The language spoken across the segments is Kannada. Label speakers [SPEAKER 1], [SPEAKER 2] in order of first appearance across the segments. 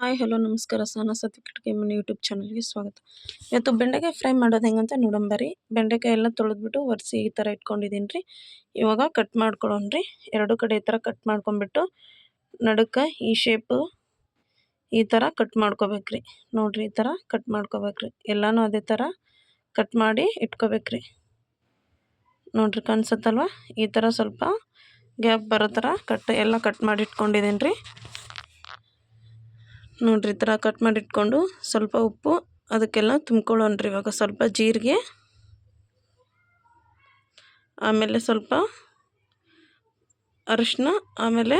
[SPEAKER 1] ಹಾಯ್, ಹಲೋ, ನಮಸ್ಕಾರ. ಸಹನಾ ಕಿಟಕಿ ಮನೆ ಯೂಟ್ಯೂಬ್ ಚಾನಲ್ಗೆ ಸ್ವಾಗತ. ಇವತ್ತು ಬೆಂಡೆಕಾಯಿ ಫ್ರೈ ಮಾಡೋದು ಹೆಂಗಂತ ನೋಡಂಬರಿ ಬೆಂಡೆಕಾಯಿ ಎಲ್ಲ ತೊಳೆದ್ಬಿಟ್ಟು ಒರೆಸಿ ಈ ಥರ ಇಟ್ಕೊಂಡಿದ್ದೀನಿ ರೀ. ಇವಾಗ ಕಟ್ ಮಾಡ್ಕೊಳ್ಳೋಣ್ರಿ ಎರಡು ಕಡೆ ಈ ಥರ ಕಟ್ ಮಾಡ್ಕೊಂಬಿಟ್ಟು ನಡುಕ, ಈ ಶೇಪು ಈ ಥರ ಕಟ್ ಮಾಡ್ಕೋಬೇಕ್ರಿ ನೋಡಿರಿ, ಈ ಥರ ಕಟ್ ಮಾಡ್ಕೋಬೇಕ್ರಿ ಎಲ್ಲನೂ ಅದೇ ಥರ ಕಟ್ ಮಾಡಿ ಇಟ್ಕೋಬೇಕ್ರಿ ನೋಡ್ರಿ, ಕಾಣಿಸುತ್ತಲ್ವ? ಈ ಥರ ಸ್ವಲ್ಪ ಗ್ಯಾಪ್ ಬರೋ ಥರ ಕಟ್ ಎಲ್ಲ ಕಟ್ ಮಾಡಿ ಇಟ್ಕೊಂಡಿದ್ದೀನಿ ರೀ. ನೋಡಿರಿ ಈ ಥರ ಕಟ್ ಮಾಡಿಟ್ಕೊಂಡು ಸ್ವಲ್ಪ ಉಪ್ಪು, ಅದಕ್ಕೆಲ್ಲ ತುಂಬ್ಕೊಳ್ಳೋಣ್ರಿ ಇವಾಗ ಸ್ವಲ್ಪ ಜೀರಿಗೆ. ಆಮೇಲೆ ಸ್ವಲ್ಪ ಅರಿಶಿನ, ಆಮೇಲೆ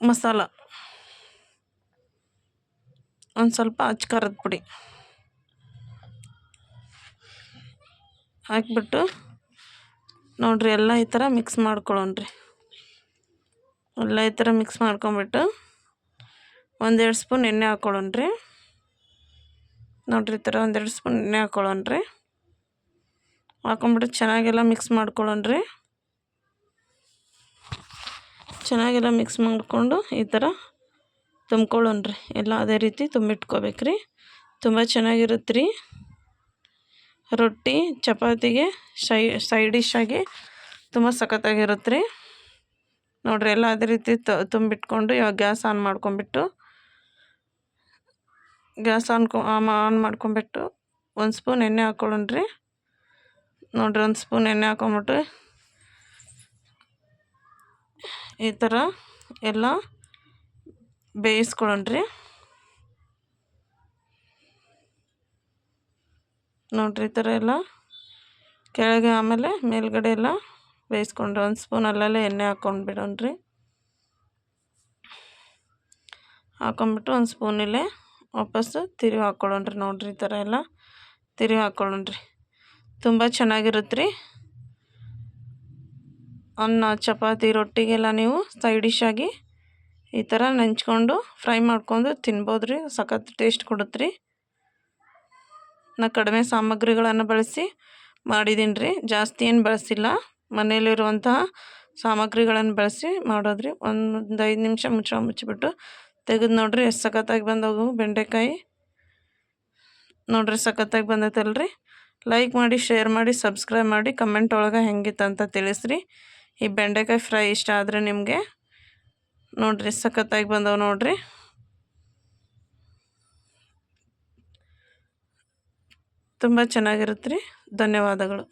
[SPEAKER 1] ಮಸಾಲ. ಒಂದು ಸ್ವಲ್ಪ ಅಚ್ಕಾರದ ಪುಡಿ. ಹಾಕ್ಬಿಟ್ಟು ನೋಡಿರಿ ಎಲ್ಲ ಈ ಥರ ಮಿಕ್ಸ್ ಮಾಡ್ಕೊಳ್ಳೋಣ್ರಿ. ಎಲ್ಲ ಈ ಥರ ಮಿಕ್ಸ್ ಮಾಡ್ಕೊಂಬಿಟ್ಟು ಒಂದೆರಡು ಸ್ಪೂನ್ ಎಣ್ಣೆ ಹಾಕ್ಕೊಳ್ಳೋಣ್ರಿ ನೋಡ್ರಿ ಈ ಥರ ಒಂದೆರಡು ಸ್ಪೂನ್ ಎಣ್ಣೆ ಹಾಕ್ಕೊಳ್ಳೋಣ್ರಿ ಹಾಕೊಂಬಿಟ್ಟು ಚೆನ್ನಾಗೆಲ್ಲ ಮಿಕ್ಸ್ ಮಾಡ್ಕೊಳ್ಳೋಣ್ರಿ ಚೆನ್ನಾಗೆಲ್ಲ ಮಿಕ್ಸ್ ಮಾಡಿಕೊಂಡು ಈ ಥರ ತುಂಬ್ಕೊಳ್ಳೋಣ್ರಿ ಎಲ್ಲ ಅದೇ ರೀತಿ ತುಂಬಿಟ್ಕೋಬೇಕ್ರಿ. ತುಂಬ ಚೆನ್ನಾಗಿರುತ್ತೆ ರೀ ರೊಟ್ಟಿ, ಚಪಾತಿಗೆ ಶೈ ಸೈಡ್ ಡಿಶ್ ಆಗಿ ತುಂಬ ಸಖತ್ತಾಗಿರುತ್ತೆ ರೀ ನೋಡಿರಿ ಎಲ್ಲ ಅದೇ ರೀತಿ ತುಂಬಿಟ್ಕೊಂಡು ಇವಾಗ ಗ್ಯಾಸ್ ಆನ್ ಮಾಡ್ಕೊಂಬಿಟ್ಟು ಗ್ಯಾಸ್ ಆನ್ಕೊ ಆನ್ ಮಾಡ್ಕೊಂಬಿಟ್ಟು ಒಂದು ಸ್ಪೂನ್ ಎಣ್ಣೆ ಹಾಕ್ಕೊಳ್ಳೋಣ್ರಿ ನೋಡಿರಿ ಒಂದು ಸ್ಪೂನ್ ಎಣ್ಣೆ ಹಾಕೊಂಬಿಟ್ಟು ಈ ಥರ ಎಲ್ಲ ಬೇಯಿಸ್ಕೊಳ್ಳೋಣ್ರಿ. ನೋಡಿರಿ ಈ ಥರ ಎಲ್ಲ ಕೆಳಗೆ ಆಮೇಲೆ ಮೇಲ್ಗಡೆ ಎಲ್ಲ ಬೇಯಿಸ್ಕೊಂಡ್ರಿ ಒಂದು ಸ್ಪೂನ್ ಅಲ್ಲಲ್ಲೇ ಎಣ್ಣೆ ಹಾಕ್ಕೊಂಡು ಬಿಡೋಣ್ರಿ ಹಾಕೊಂಬಿಟ್ಟು ಒಂದು ಸ್ಪೂನಿಲ್ಲೇ ವಾಪಸ್ಸು ತಿರುವಿ ಹಾಕ್ಕೊಳ್ಳೋಣ್ರಿ ನೋಡಿರಿ ಈ ಥರ ಎಲ್ಲ. ತಿರುವಿ ಹಾಕ್ಕೊಳ್ಳೋಣ್ರಿ. ತುಂಬ ಚೆನ್ನಾಗಿರುತ್ತೆ ರೀ ಅನ್ನ, ಚಪಾತಿ, ರೊಟ್ಟಿಗೆಲ್ಲ ನೀವು ಸೈಡ್ ಡಿಶ್ ಈ ಥರ ನೆಂಚ್ಕೊಂಡು ಫ್ರೈ ಮಾಡ್ಕೊಂಡು ತಿನ್ಬೋದು ರೀ ಸಖತ್ ಟೇಸ್ಟ್ ಕೊಡುತ್ತೆ ರೀ ನಾ ಕಡಿಮೆ ಸಾಮಗ್ರಿಗಳನ್ನು ಬಳಸಿ ಮಾಡಿದ್ದೀನಿ ರೀ ಜಾಸ್ತಿ ಏನು ಬಳಸಿಲ್ಲ. ಮನೆಯಲ್ಲಿರುವಂತಹ ಸಾಮಗ್ರಿಗಳನ್ನು ಬಳಸಿ ಮಾಡೋದ್ರಿ. ಒಂದು ಐದು ನಿಮಿಷ ಮುಚ್ಚ ಮುಚ್ಚಿಬಿಟ್ಟು ತೆಗೆದು ನೋಡ್ರಿ, ಎಷ್ಟು ಸಖತ್ತಾಗಿ ಬಂದವು ಬೆಂಡೆಕಾಯಿ. ನೋಡ್ರಿ, ಸಖತ್ತಾಗಿ ಬಂದೈತಲ್ರಿ. ಲೈಕ್ ಮಾಡಿ ಶೇರ್ ಮಾಡಿ ಸಬ್ಸ್ಕ್ರೈಬ್ ಮಾಡಿ ಕಮೆಂಟ್ ಒಳಗೆ ಅಂತ ತಿಳಿಸ್ರಿ. ಈ ಬೆಂಡೆಕಾಯಿ ಫ್ರೈ ಇಷ್ಟ ಆದರೆ ನಿಮಗೆ. ನೋಡ್ರಿ, ಸಖತ್ತಾಗಿ ಬಂದವು ನೋಡ್ರಿ. ತುಂಬ ಚೆನ್ನಾಗಿರುತ್ತೆ ರೀ ಧನ್ಯವಾದಗಳು.